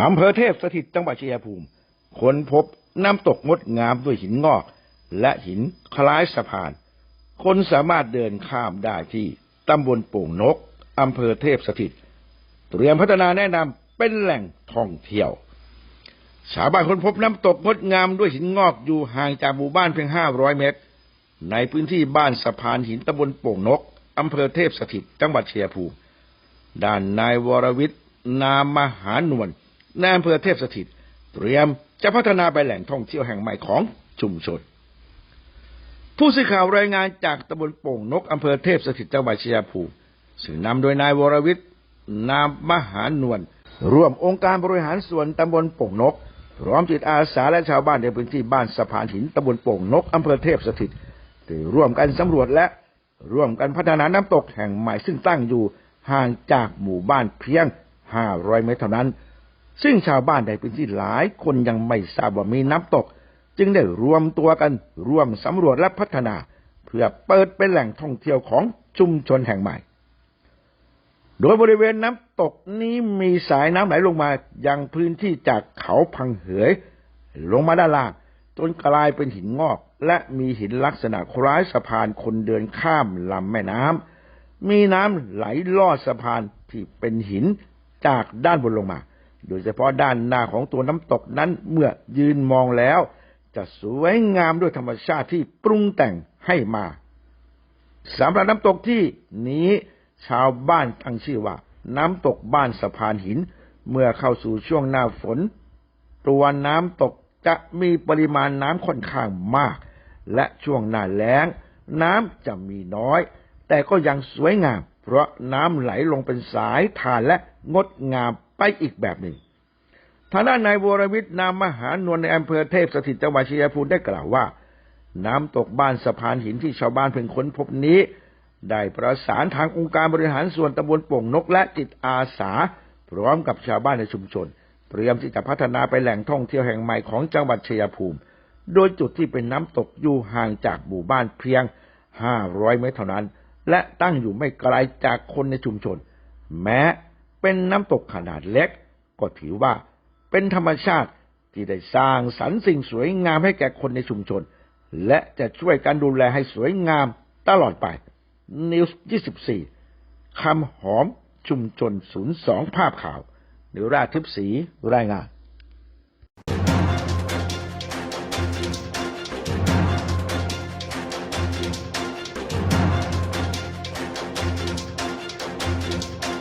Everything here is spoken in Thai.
อำเภอเทพสถิตจังหวัดชัยภูมิ ค้นพบน้ำตกงดงามด้วยหินงอก และหินคล้ายสะพาน คนสามารถเดินข้ามได้ที่ตำบลโป่งนกอำเภอเทพสถิต เตรียมพัฒนาแนะนำเป็นแหล่งท่องเที่ยว ชาวบ้านค้นพบน้ำตกงดงามด้วยหินงอกอยู่ห่างจากหมู่บ้านเพียง500เมตร ในพื้นที่บ้านสะพานหินตำบลโป่งนกอำเภอเทพสถิต จังหวัดชัยภูมิ ด้านนายวรวิทย์นามมหานวล ในอำเภอเทพสถิต เตรียมจะพัฒนาไปแหล่งท่องเที่ยวแห่งใหม่ของชุมชน ผู้สื่อข่าวรายงานจากตำบลโป่งนกอำเภอเทพสถิตจังหวัดชัยภูมิซึ่งนำโดยนายวรวิทย์นามมหานวลร่วมองค์การบริหารส่วนตำบลโป่งนกพร้อมจิตอาสาและชาวบ้านในพื้นที่บ้านสะพานหินตำบลโป่งนกอำเภอเทพสถิตได้ร่วมกันสำรวจและร่วมกันพัฒนาน้ำตกแห่งใหม่ซึ่งตั้งอยู่ห่างจากหมู่บ้านเพียง 500 เมตรเท่านั้น ซึ่งชาวบ้านในพื้นที่หลายคนยังไม่ทราบว่ามีน้ำตก จึงได้รวมตัวกันร่วมสำรวจและพัฒนา เพื่อเปิดเป็นแหล่งท่องเที่ยวของชุมชนแห่งใหม่ โดยบริเวณน้ำตกนี้มีสายน้ำไหลลงมายังพื้นที่จากเขาพังเหยลงมาด้านล่างจนกลายเป็นหินงอก และมีหินลักษณะคล้ายสะพานคนเดินข้ามลำแม่น้ำมีน้ำไหลลอดสะพานที่เป็นหินจากด้านบนลงมา โดยเฉพาะด้านหน้าของตัวน้ำตกนั้นเมื่อยืนมองแล้ว จะสวยงามด้วยธรรมชาติที่ปรุงแต่งให้มาสำหรับน้ำตกที่นี้ชาวบ้านตั้งชื่อว่า น้ำตกบ้านสะพานหิน เมื่อเข้าสู่ช่วงหน้าฝน ตัวน้ำตกจะมีปริมาณน้ำค่อนข้างมาก และช่วงหน้าแล้ง น้ำจะมีน้อย แต่ก็ยังสวยงาม เพราะน้ำไหลลงเป็นสายทานและงดงาม ไปอีกแบบหนึ่งทางด้านนายวรวิทย์นามมหานวลในอำเภอเทพสถิตจังหวัดชัยภูมิได้กล่าวว่า น้ำตกบ้านสะพานหินที่ชาวบ้านเพิ่งค้นพบนี้ ได้ประสานทางองค์การบริหารส่วนตำบลโป่งนกและจิตอาสา พร้อมกับชาวบ้านในชุมชน เตรียมที่จะพัฒนาไปแหล่งท่องเที่ยวแห่งใหม่ของจังหวัดชัยภูมิ โดยจุดที่เป็นน้ำตกอยู่ห่างจากหมู่บ้านเพียง 500 เมตรเท่านั้น และตั้งอยู่ไม่ไกลจากคนในชุมชน แม้ เป็นน้ำตกขนาดเล็ก ก็ถือว่าเป็นธรรมชาติที่ได้สร้างสรรค์สิ่งสวยงามให้แก่คนในชุมชน และจะช่วยกันดูแลให้สวยงามตลอดไป นิวส์24คำหอมชุมชน 02 ภาพข่าวนิราทิพสีรายงาน